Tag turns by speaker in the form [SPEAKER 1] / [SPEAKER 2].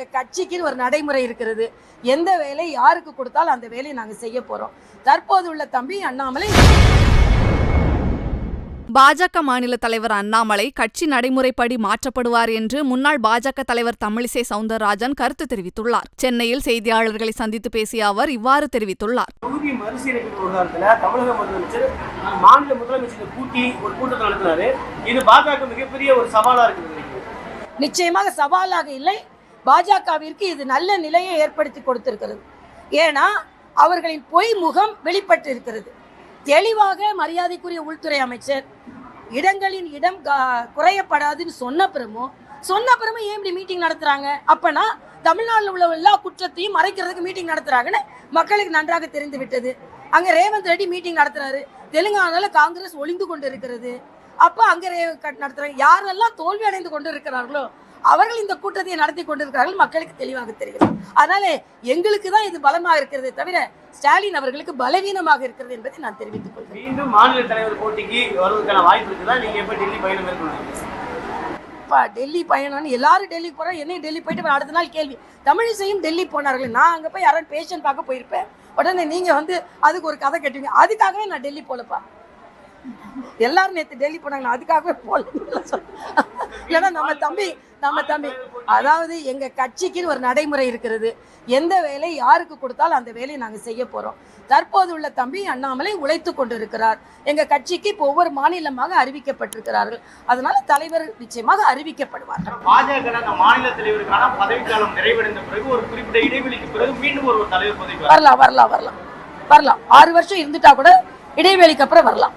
[SPEAKER 1] எங்க கட்சிக்குன்னு ஒரு நடைமுறை இருக்கிறது. எந்த வேலை யாருக்கு கொடுத்தாலும் அந்த வேலையை நாங்க செய்ய போறோம். தற்போது உள்ள தம்பி அண்ணாமலை.
[SPEAKER 2] பாஜக மாநில தலைவர் அண்ணாமலை கட்சி நடைமுறைப்படி மாற்றப்படுவார் என்று முன்னாள் பாஜக தலைவர் தமிழிசை சவுந்தரராஜன் கருத்து தெரிவித்துள்ளார். சென்னையில் செய்தியாளர்களை சந்தித்து பேசிய அவர் இவ்வாறு தெரிவித்துள்ளார்.
[SPEAKER 3] தொகுதி மறுசீரமைப்பு விவகாரத்துல தமிழக முதலமைச்சர் மாநில முதலமைச்சர் கூட்டி ஒரு கூட்டத்தை நடத்தினாரு. இது பாஜக மிகப்பெரிய ஒரு சவாலா இருக்குது
[SPEAKER 1] நிச்சயமாக சவாலாக இல்லை. பாஜகவிற்கு இது நல்ல நிலையை ஏற்படுத்தி கொடுத்திருக்கிறது. ஏன்னா அவர்களின் பொய் முகம் வெளிப்பட்டு இருக்கிறது தெளிவாக மரியாதைக்குரிய உள்துறை அமைச்சர் இடங்களின் இடம் குறையப்படாதுன்னு சொன்ன பிறமும் சொன்ன பிறமும் ஏன் இப்படி மீட்டிங் நடத்துறாங்க? அப்பனா தமிழ்நாட்டில் உள்ள எல்லா குற்றத்தையும் மறைக்கிறதுக்கு மீட்டிங் நடத்துறாங்கன்னு மக்களுக்கு நன்றாக தெரிந்து விட்டது. அங்கே ரேவந்த் ரெட்டி மீட்டிங் நடத்துறாரு. தெலுங்கானால காங்கிரஸ் ஒளிந்து கொண்டு இருக்கிறது அப்போ அங்கே ரே- க- நடத்துறாங்க. யாரெல்லாம் தோல்வி அடைந்து கொண்டு இருக்கிறார்களோ அவர்கள் இந்த கூட்டத்தை நடத்தி கொண்டிருக்கிறார்கள் மக்களுக்கு தெளிவாக தெரிகிறது. அதனால எங்களுக்கு தான் இது பலமாக இருக்கிறதே தவிர ஸ்டாலின் அவர்களுக்கு பலவீனமாக இருக்கிறது என்பதை நான் தெரிவித்துக் கொள்கிறேன்.
[SPEAKER 3] மீண்டும் மாநில தலைவர் போட்டிக்கு வருவதற்கான வாய்ப்பு இருக்குதா? நீங்க எப்ப டெல்லி பயணம் மேற்கொள்ளுங்க
[SPEAKER 1] டெல்லி பயணம்னு எல்லாரும் டெல்லி போறோம் என்னையும் டெல்லி போயிட்டு அடுத்த நாள் கேள்வி. தமிழிசையும் டெல்லி போனார்கள். நான் அங்க போய் யாராவது பேஷண்ட் பார்க்க போயிருப்பேன். உடனே நீங்க வந்து அதுக்கு ஒரு கதை கட்டுவீங்க அதுக்காகவே நான் டெல்லி போலப்பா. எல்லாரும் நேற்று டெல்லி போனாங்க. நான் அதுக்காகவே போல ஏன்னா நம்ம தம்பி நம்ம தம்பி. அதாவது எங்க கட்சிக்குன்னு ஒரு நடைமுறை இருக்கிறது. எந்த வேலை யாருக்கு கொடுத்தாலும் அந்த வேலையை நாங்க செய்ய போறோம். தற்போது உள்ள தம்பி அண்ணாமலை உழைத்து கொண்டிருக்கிறார். எங்க கட்சிக்கு இப்போ ஒவ்வொரு மாநிலமாக அறிவிக்கப்பட்டிருக்கிறார்கள். அதனால தலைவர் நிச்சயமாக அறிவிக்கப்படுவார்.
[SPEAKER 3] பாஜக மாநில தலைவருக்கான பதவிக்காலம் நிறைவடைந்த பிறகு ஒரு குறிப்பிட்ட இடைவெளிக்கு பிறகு மீண்டும் ஒரு தலைவர் பதவி
[SPEAKER 1] வரலாம் வரலாம் வரலாம். வரலாம். ஆறு வருஷம் இருந்துட்டா கூட இடைவேளைக்கு அப்புறம் வரலாம்.